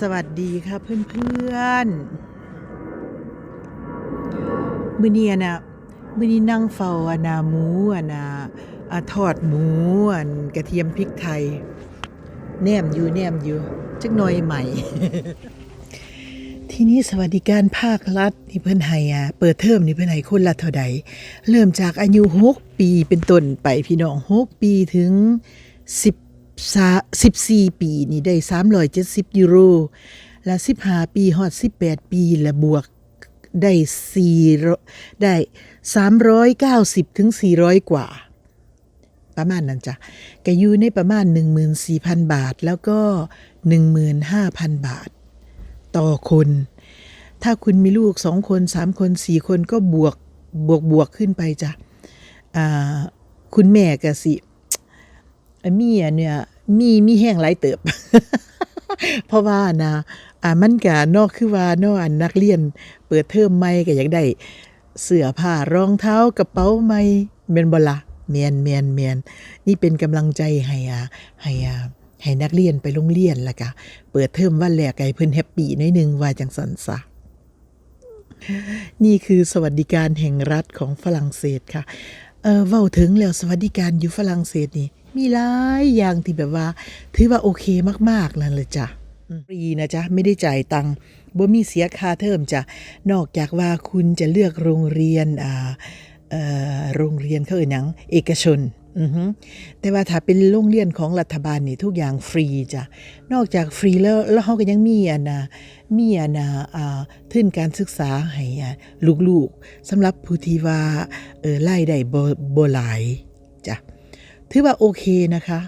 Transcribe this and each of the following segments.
สวัสดีค่ะเพื่อนๆมื้อนี้อะนะมือนี้นั่งเฝ้าอนะหมูอนะอะทอดหมูอันกระเทียมพริกไทย แนมอยู่แนมอยู่จักหน่อยใหม่ ทีนี้สวัสดิการภาครัฐนี่เพิ่อนให้อะเปิดเทอมนี่เพิ่อนให้คนละเท่าใดเริ่มจากอายุ6ปีเป็นต้นไปพี่น้อง6ปีถึง10สา 14 ปีนี่ได้ 370 ยูโร และ 15 ปีฮอด 18 ปีและบวกได้4ได้ 390 ถึง 400 กว่า ประมาณนั้นจ้ะก็อยู่ในประมาณ 14,000 บาท แล้วก็ 15,000 บาท ต่อคน ถ้าคุณมีลูกสองคนสามคนสี่คนก็บวกบวกบวกขึ้นไปจ้ะคุณแม่ก็สิ มีอันเนี่ยมีมีแห้งหลายเติบ เพราะว่านะอ่ามันก็นอกคือว่านอกอันนักเรียน เปิดเทอมใหม่ก็อยากได้เสื้อผ้ารองเท้ากระเป๋าใหม่แม่นบละแม่นแม่นแม่นนี่เป็นกำลังใจให้อ่าให้อ่าให้นักเรียนไปโรงเรียนล้วก็เปิดเทอมวันแรกไอ้เพิ่นแฮปปี้น้อยนึงว่าจังสันซะนี่คือสวัสดิการแห่งรัฐของฝรั่งเศสค่ะ เออเว้าถึงแล้วสวัสดิการอยู่ฝรั่งเศสนี่ มีหลายอย่างที่แบบว่า ถือว่าโอเคมากๆนั่นเลยจ้ะอืมฟรีนะจ๊ะ ไม่ได้จ่ายตังค์บ่มีเสียค่าเทอมจ้ะ นอกจากว่าคุณจะเลือกโรงเรียนอ่าเอ่อโรงเรียนเขาเอ่ยหนัง เอกชนอือฮึแต่ว่าถ้าเป็นโรงเรียนของรัฐบาลนี่ทุกอย่างฟรีจ้ะ นอกจากฟรีแล้วแล้วเขาก็ยังมีอันนะมีอันนะอ่าทุนการศึกษาให้อะลูกๆสำหรับผู้ที่ว่าเออรายได้บ่บ่หลายจ้ะ ถือว่าโอเคนะคะ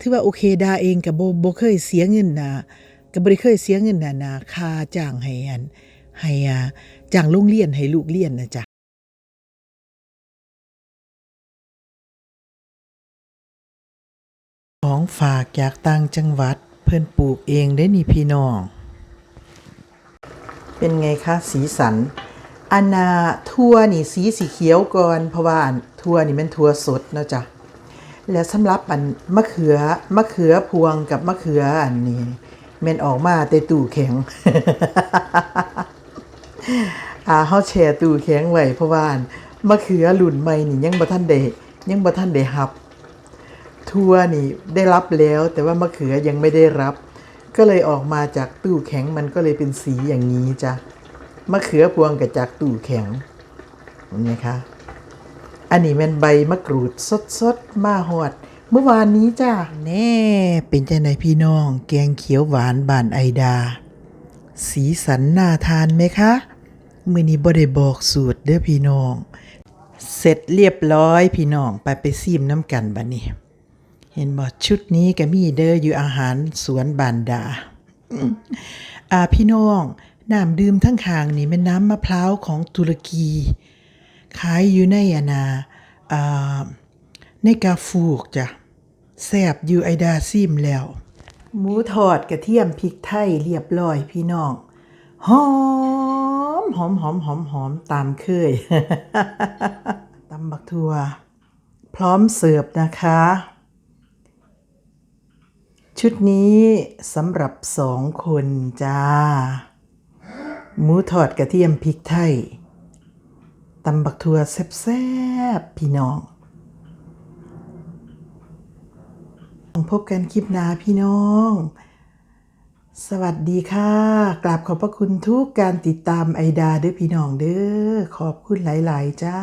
ถือว่าโอเคดาเองกับโบโบเคยเสียเงินนะกับบริเคยเสียเงินนะนะค่าจ้างให้อันให้อ่าจ้างโรงเรียนให้ลูกเรียนนะจ๊ะของฝากจากต่างจังหวัดเพิ่นปลูกเองได้นี่พี่น้อง เป็นไงคะสีสันอันนาทั่วนี่สีสีเขียวก่อนเพราะว่าทั่วนี่เป็นทั่วสดเนาะจ๊ะ แล้วสำหรับอันมะเขือมะเขือพวงกับมะเขืออันนี้แม่นออกมาแต่ตู้แข็งอ่าเฮาแช่ตู้แข็งไว้เพราะว่านมะเขือรุ่นใหม่นี่ยังบ่ทันได้ยังบ่ทันได้รับทั่วนี่ได้รับแล้วแต่ว่ามะเขือยังไม่ได้รับ ก็เลยออกมาจากตู้แข็งมันก็เลยเป็นสีอย่างนี้จ้ะมะเขือพวงกับจากตู้แข็งเห็นไหมคะ อันนี้แม่นใบมะกรูดสดๆมาหอด เมื่อวานนี้จ้าแน่เป็นใจไหนพี่น้อง แกงเขียวหวานบานไอดา สีสันน่าทานไหมคะมือนี้บ่ได้บอกสูตรเด้อพี่น้อง เสร็จเรียบร้อยพี่น้องไปไปซีมน้ำกันบัดนี้เห็นบอกชุดนี้ก็มีเด้ออยู่อาหารสวนบานดาอ่าพี่น้องน้ำดื่มทั้งคางนี่เป็นน้ำมะพร้าวของตุรกี ขายอยู่ในอานาอ่าในกาฟูกจ้ะแซบอยู่ไอดาซิมแล้ว หมูทอดกระเทียมพริกไทยเรียบร้อยพี่น้องหอมหอมหอมหอมหอมตามเคยตำบักทัว พร้อมเสิร์ฟนะคะ ชุดนี้สำหรับสองคนจ้า หมูทอดกระเทียมพริกไทย ตำบักทัวแซ่บๆพี่น้องพบกันคลิปหน้าพี่น้อง สวัสดีค่ะ กราบขอบพระคุณทุกการติดตามไอดาเด้อพี่น้องเด้อ ขอบคุณหลาย ๆ จ้า